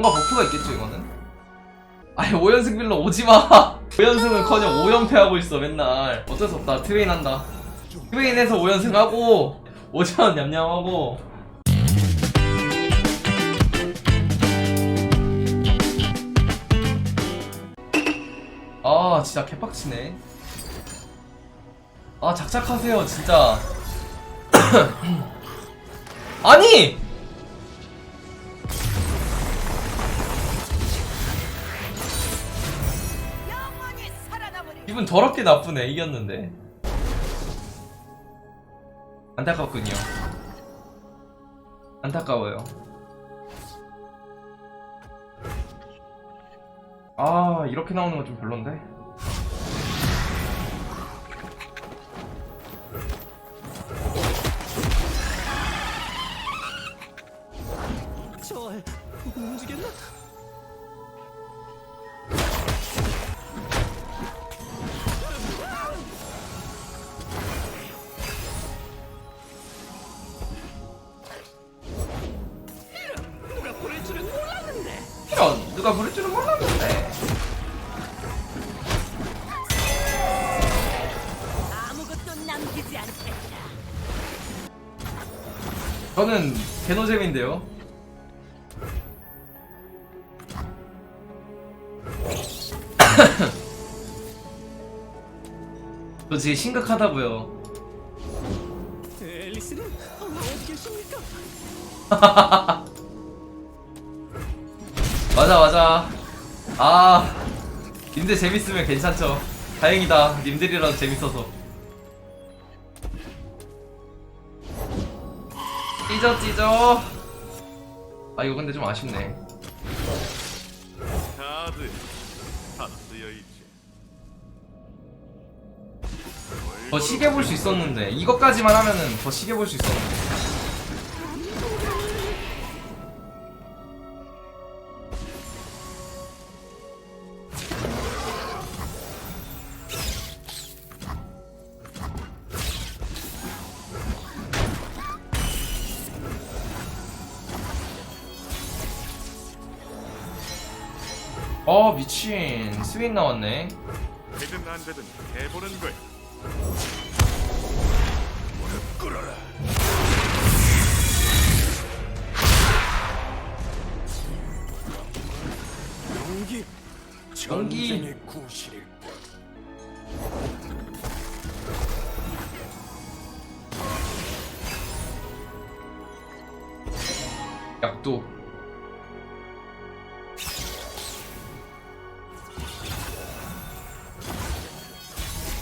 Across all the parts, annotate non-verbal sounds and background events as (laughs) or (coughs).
뭔가 버프가 있겠죠 이거는? 아니 5연승 빌러 오지마. 5연승은 커녕 (laughs) 5연패 하고 있어 맨날. 어쩔 수 없다 트웨인 한다. 트웨인에서 5연승 하고 5천 냠냠하고. 아 진짜 개빡치네. 아 작작하세요 진짜. (coughs) 아니 기분 더럽게 나쁘네 이겼는데. 안타깝군요. 안타까워요. 아 이렇게 나오는 건 좀 별론데? 저 움직였나? 남기지 않겠다. 저는 개노잼인데요. (coughs) 저 지금 심각하다고요. 앨리스는 어, 어디 계십니까? 맞아 맞아. 아 님들 재밌으면 괜찮죠. 다행이다. 님들이라도 재밌어서 찢어 찢어. 아 이거 근데 좀 아쉽네. 다들 다 쓰여 있지. 더 시계 볼 수 있었는데 이것까지만 하면은 더 시계 볼 수 있었는데 미친 스윈 나왔네 되든 안 되든 해보는 거야. 용기. 연기 구실일. 약도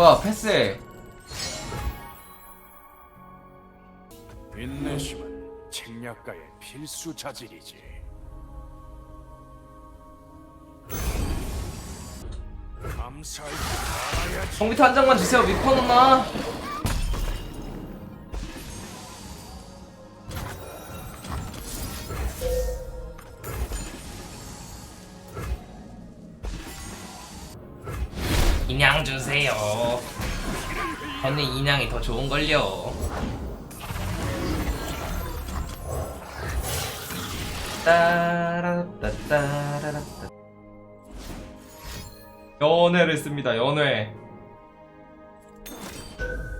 와 패스해 인내심은 책략가의 필수 자질이지. 알아야지. 컴퓨터 한 장만 주세요 미퍼 누나 인양 주세요. 저는 인양이 더 좋은걸요. 따라따따라따. 연회를 씁니다 연회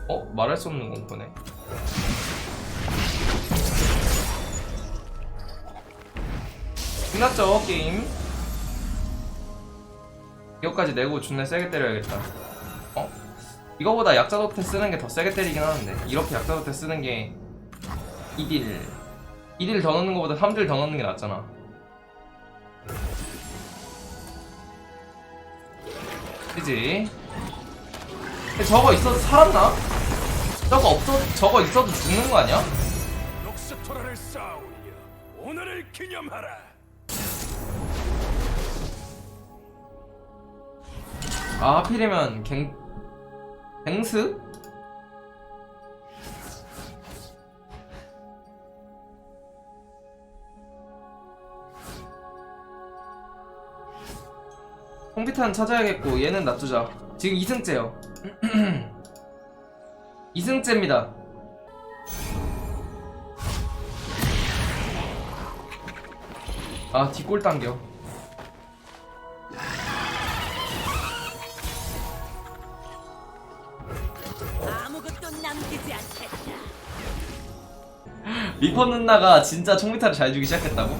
어? 말할 수 없는 공포네. 끝났죠 게임 이거까지 내고 존나 세게 때려야겠다 어? 이거보다 약자 도태 쓰는 게 더 세게 때리긴 하는데 이렇게 약자 도태 쓰는 게 2딜 2딜 더 넣는 것보다 3딜 더 넣는 게 낫잖아 그지? 저거 있어도 살았나? 저거 없어 저거 있어도 죽는 거 아니야? 녹스토라를 쌓으려 오늘을 기념하라. 아 하필이면 갱 갱스? 컴퓨터는 찾아야겠고 얘는 놔두자. 지금 2승째요. 2승째입니다. (clears throat) 아 뒷골 당겨 리퍼 누나가 진짜 총미타를 잘 주기 시작했다고?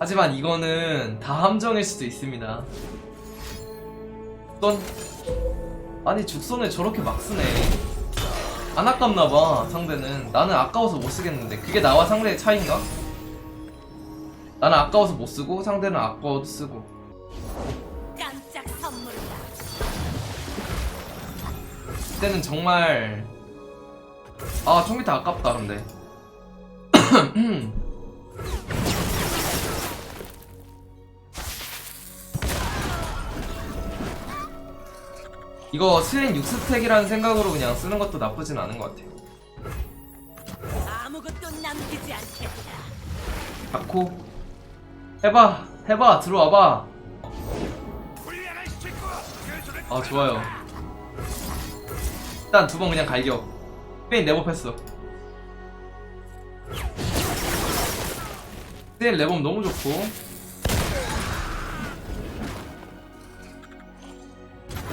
하지만 이거는 다 함정일 수도 있습니다. 넌 아니 죽선을 저렇게 막 쓰네. 안 아깝나봐 상대는. 나는 아까워서 못 쓰겠는데. 그게 나와 상대의 차이인가? 나는 아까워서 못 쓰고 상대는 아까워도 쓰고 그때는 정말 아 총기타 아깝다 근데. (clears throat) 이거 스윙 6스택이라는 생각으로 그냥 쓰는 것도 나쁘진 않은 것 같아요. 아무것도 남기지 않겠다. 갖고 해봐 해봐 들어와봐. 아 좋아요 일단 두 번 그냥 갈겨. 스페인 레버 했어. 스페인 레버 너무 좋고.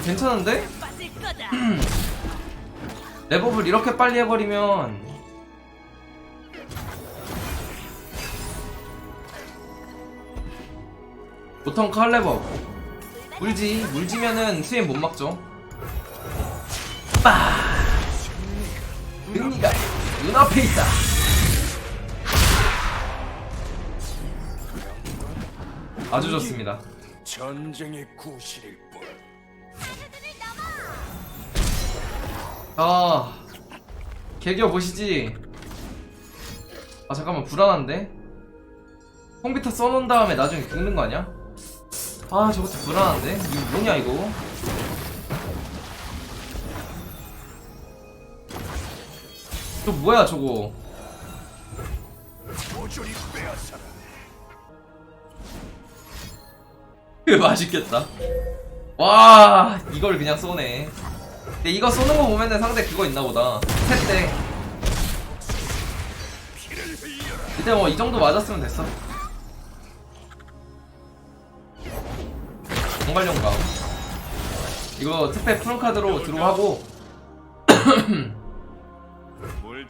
괜찮은데? (clears throat) 레버를 이렇게 빨리 해버리면. 보통 칼레버 물지 물지면은 스웨인 못 막죠 빠 승리가 눈앞에 있다. 아주 좋습니다. 전쟁의 구실일 뿐. 아 개겨 보시지. 아 잠깐만 불안한데? 컴퓨터 써놓은 다음에 나중에 죽는 거 아니야? 아 저것도 불안한데? 이거 뭐냐 이거 저 뭐야 저거 맛있겠다 와 이걸 그냥 쏘네 근데 이거 쏘는 거 보면은 상대 그거 있나 보다 셋대. 이때 뭐이 정도 맞았으면 됐어. 정발용감. 이거 특패 푸른카드로 들어하고 (clears throat) (clears throat)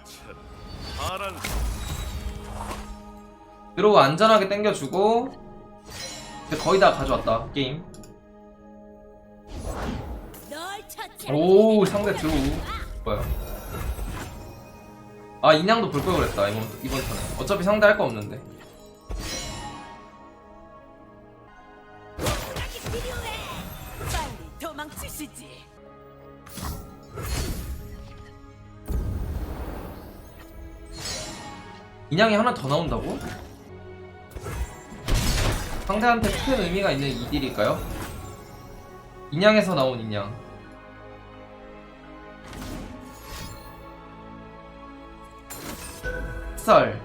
물처럼 파란 들어오고 안전하게 땡겨주고 이제 거의 다 가져왔다 게임. 오 상대 들어오. 뭐야? 아 인양도 볼 걸 그랬다 이번 이번 턴에. 어차피 상대 할 거 없는데. 인양이 하나 더 나온다고? 상대한테 큰 의미가 있는 이 딜일까요? 인양에서 나온 인양 썰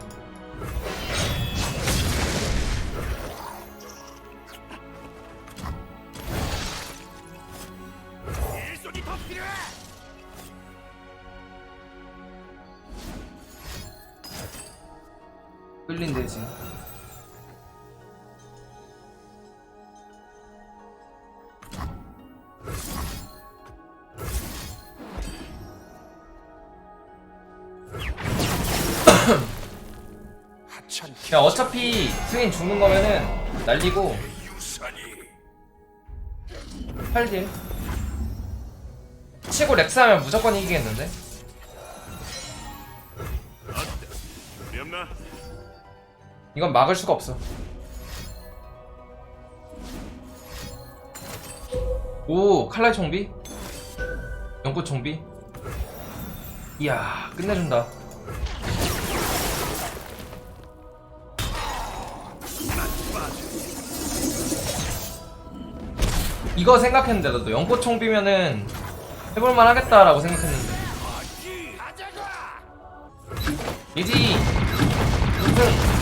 야 어차피 스윈 죽는 거면은 날리고 유산이 8딜 치고 렉스 하면 무조건 이기겠는데? 이건 막을 수가 없어. 오, 칼날 총비? 연꽃 총비? 이야, 끝내준다. 이거 생각했는데 나도 연꽃 총 비면은 해볼만 하겠다라고 생각했는데 이지 우승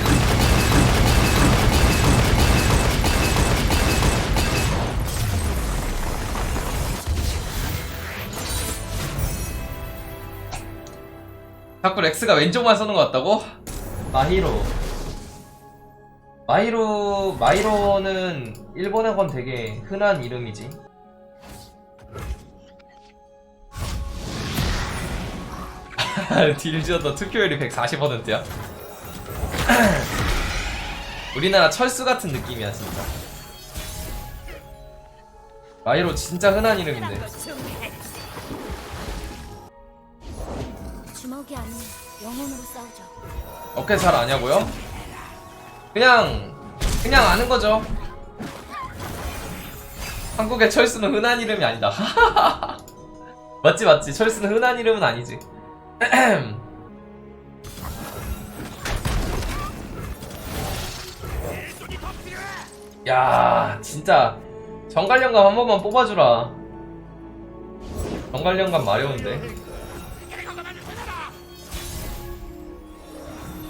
자꾸 렉스가 왼쪽만 쓰는 것 같다고? 아히로 마이로 마이로는 일본에 건 되게 흔한 이름이지. (laughs) 딜지어도 투표율이 140%야. (clears throat) 우리나라 철수 같은 느낌이야 진짜. 마이로 진짜 흔한 이름인데. 주먹이 아닌 영혼으로 싸우죠. 어깨 잘 아냐고요? 그냥 그냥 아는 거죠. 한국의 철수는 흔한 이름이 아니다. (laughs) 맞지 맞지. 철수는 흔한 이름은 아니지. (clears throat) 야 진짜 정갈련감 한 번만 뽑아주라. 정갈련감 마려운데.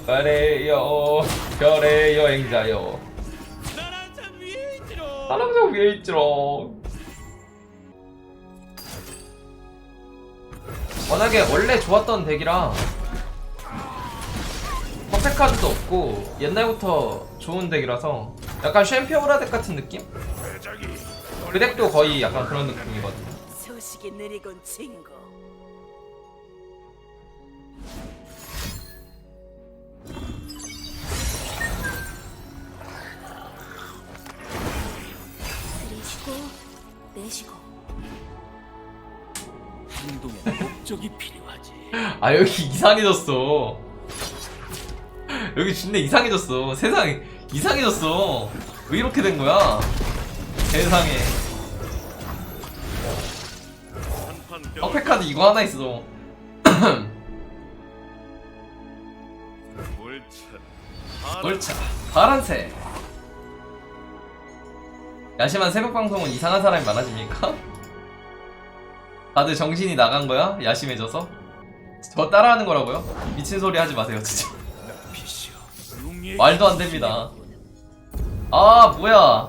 별의요 별의 여행자요 난 항상 위에 있지롱. 워낙에 원래 좋았던 덱이라 퍼펙 카드도 없고 옛날부터 좋은 덱이라서 약간 챔피오라 덱 같은 느낌? 그 덱도 거의 약간 그런 느낌이거든 소식이 느리군 친구. 들이쉬고 내쉬고. 행동에 목적이 필요하지. (laughs) 아 여기 이상해졌어. 여기 진짜 이상해졌어. 세상 이상해졌어. 왜 이렇게 된 거야? 세상에. 한판 뼈 퍼펙카드 이거 하나 있어 (clears throat) 옳자 파란색 야심한 새벽 방송은 이상한 사람이 많아집니까? (laughs) 다들 정신이 나간 거야? 야심해져서? 저 따라하는 거라고요? 미친 소리 하지 마세요 진짜 말도 안 됩니다 아 뭐야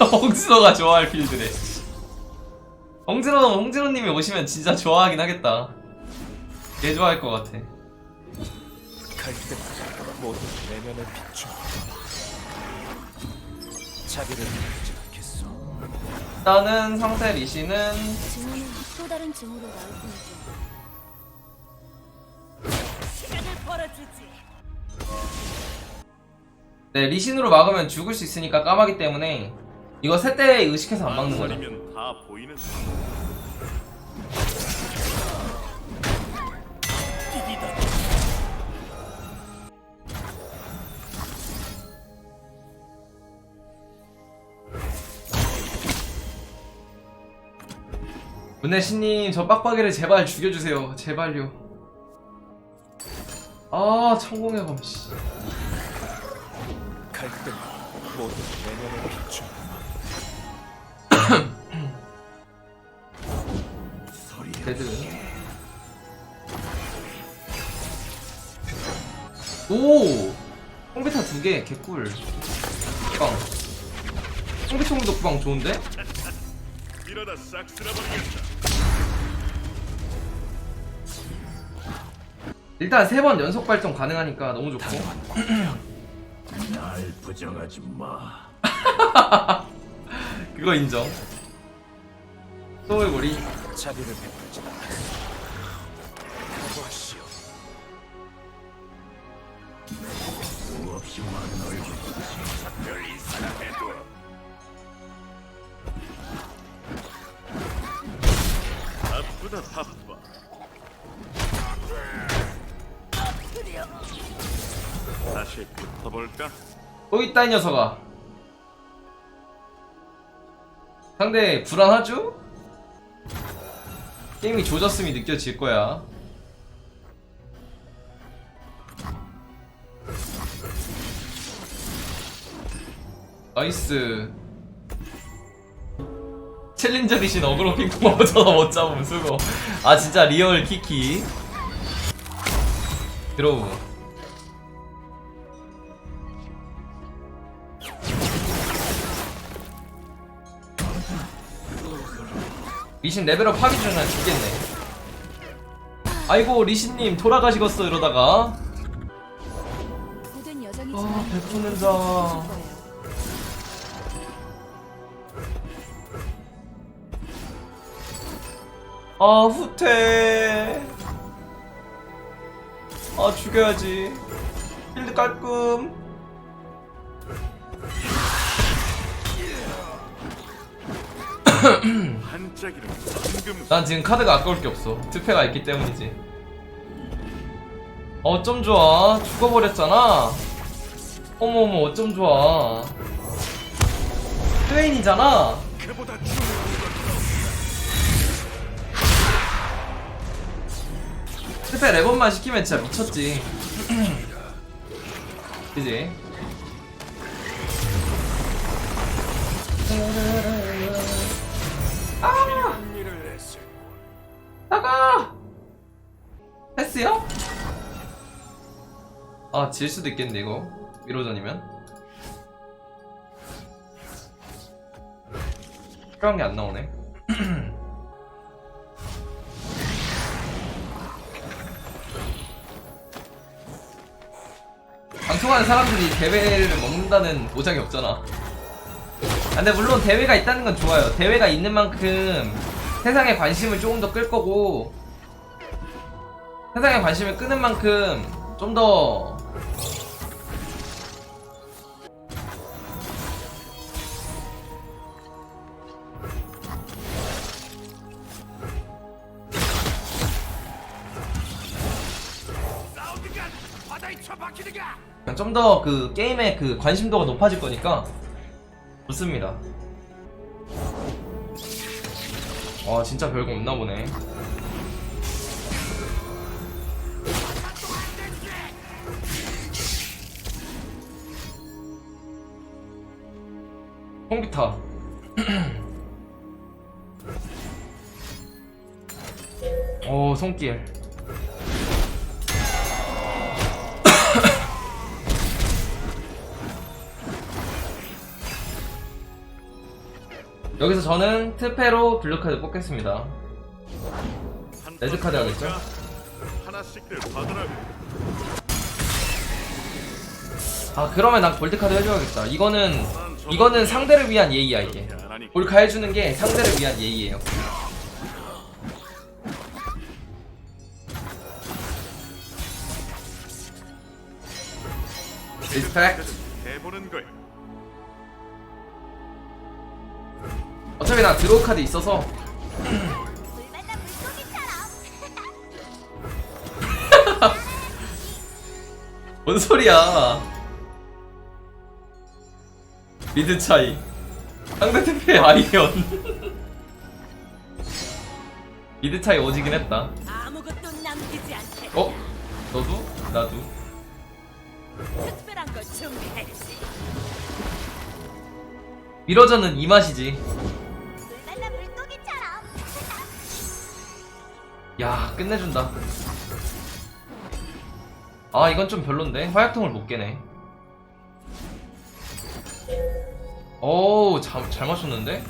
(laughs) 홍진호가 좋아할 필드래 홍진호 홍진호님이 오시면 진짜 좋아하긴 하겠다 개 좋아할 것 같아 모두 내면에 비추 자비를 베지 않겠소 일단은 상세 리시는 증오는 또 다른 증오로 나올 뿐이죠. 시간을 벌어주지. 네, 리신으로 막으면 죽을 수 있으니까 까마기 때문에 이거 세때 의식해서 안 막는 거죠. 아니면 다 보이는 문혜신님, 저 빡빡이를 제발 죽여주세요. 제발요. 아, 천공의 검, 씨. 갈 때마다 모두 내면에 비추 데드. 오! 컴퓨터 두 개, 개꿀. 빵. 컴퓨터 공독방 좋은데? 이러다 싹 쓸어버리겠다 일단 세 번 연속 발동 가능하니까 너무 좋고. (clears throat) 날 부정하지 마 (laughs) 그거 인정. 소울고리. 자비를 베풀지 않겠소 보시오 많은 얼굴 사랑해도 바쁘다 바빠 다시 붙어볼까? 또 있다 이 녀석아. 상대 불안하죠? 게임이 조졌음이 느껴질 거야. 나이스. 챌린저 리신 어그로 핑크 (laughs) 먹어서 못 잡으면 수고. 아 진짜 리얼 키키. 드로우 리신 레벨업 하기 전에 죽겠네. 아이고 리신님 돌아가시겠어 이러다가 여정이지만 베푸는 자. 아, 후퇴. 아, 죽여야지. 필드 깔끔. 난 지금 카드가 아까울 게 없어. 특패가 있기 때문이지. 어쩜 좋아. 죽어버렸잖아. 어머어머, 어쩜 좋아. 트레인이잖아. 특패 레번만 시키면 진짜 미쳤지. (clears throat) 그지? 나가! 패스요? 아, 질 수도 있겠는데, 이거. 위로전이면. 필요한 게 안 나오네. (clears throat) 방송하는 사람들이 대회를 먹는다는 보장이 없잖아. 아, 근데 물론 대회가 있다는 건 좋아요. 대회가 있는 만큼 세상의 관심을 조금 더 끌 거고 세상의 관심을 끄는 만큼 좀 더 좀 더 그 게임의 그 관심도가 높아질 거니까 좋습니다. 와 진짜 별거 없나 보네. 콩비타. 오 (clears throat) 손길. 여기서 저는 트페로 블루카드 뽑겠습니다. 한 레드 카드 하겠죠? 하나씩들 받으라고 아 그러면 난 골드카드 해줘야겠다. 이거는 이거는 상대를 위한 예의야 이게. 골카 해주는 게 상대를 위한 예의예요. 리스펙트. 어차피 나 드로우 카드 있어서. (laughs) 뭔 소리야? 미드 차이. 상대 팀의 아이언. (laughs) 미드 차이 오지긴 했다. 아무것도 남기지 않게 어? 너도? 나도. 특별한 걸 준비했지. 미러전은 이 맛이지. 야 끝내준다. 아 이건 좀 별론데 화약통을 못 깨네. 오우 잘, 잘 맞췄는데?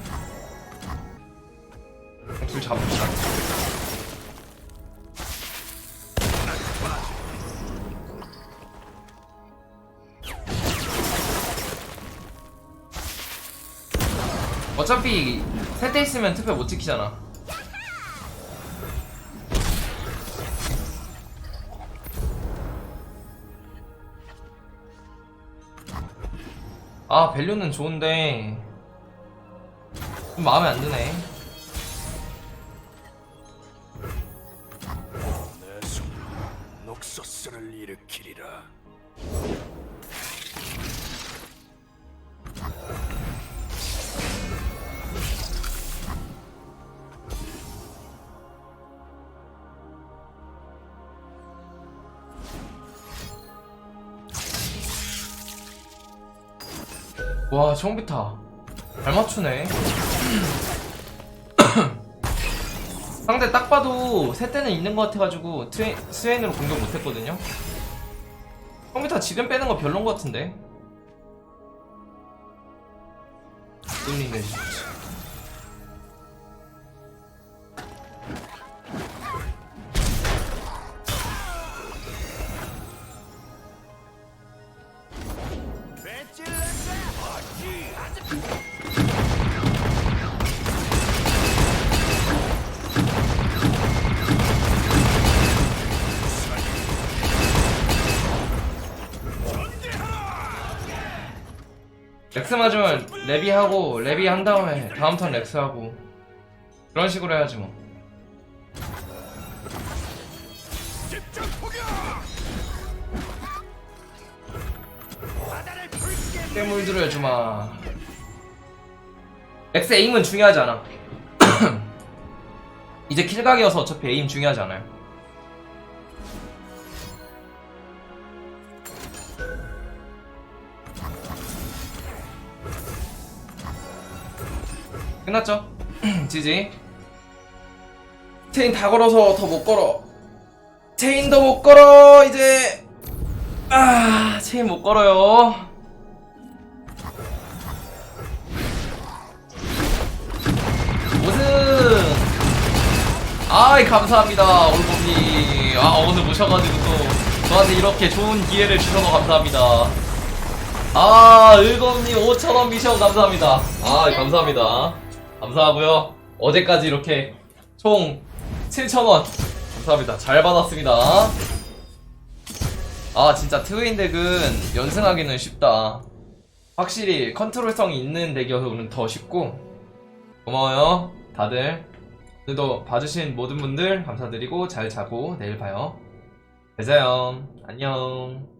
둘 잡읍시다. 어차피 세대 있으면 투표 못 지키잖아. 아 밸류는 좋은데 좀 마음에 안 드네 와 정비타. 잘 맞추네. (clears throat) 상대 딱 봐도 세 대는 있는 것 같아가지고 트웨, 스웨인으로 공격 못했거든요. 정비타 지금 빼는 거 별론 것 같은데? 뚫리네 렉스 맞으면 레비하고 레비 한 다음에 다음 턴 렉스 하고 그런 식으로 해야지 뭐. 깨물 들어야주마. 렉스 에임은 중요하지 않아. (coughs) 이제 킬각이어서 어차피 에임 중요하지 않아요. 끝났죠? (clears throat) 지지. 체인 다 걸어서 더 못 걸어. 체인 더못 걸어 이제. 아 체인 못 걸어요. 우승. 아이 감사합니다 올봄님. 아 오늘 모셔가지고 또 저한테 이렇게 좋은 기회를 주셔서 감사합니다. 아, 을검님 5천원 미션 감사합니다. 아, 감사합니다. 감사하고요. 어제까지 이렇게 총 7천원 감사합니다. 잘 받았습니다. 아, 진짜 트윈 덱은 연승하기는 쉽다. 확실히 컨트롤성이 있는 덱이어서 오늘 더 쉽고 고마워요. 다들. 오늘도 봐주신 모든 분들 감사드리고 잘 자고 내일 봐요. 되자요. 안녕.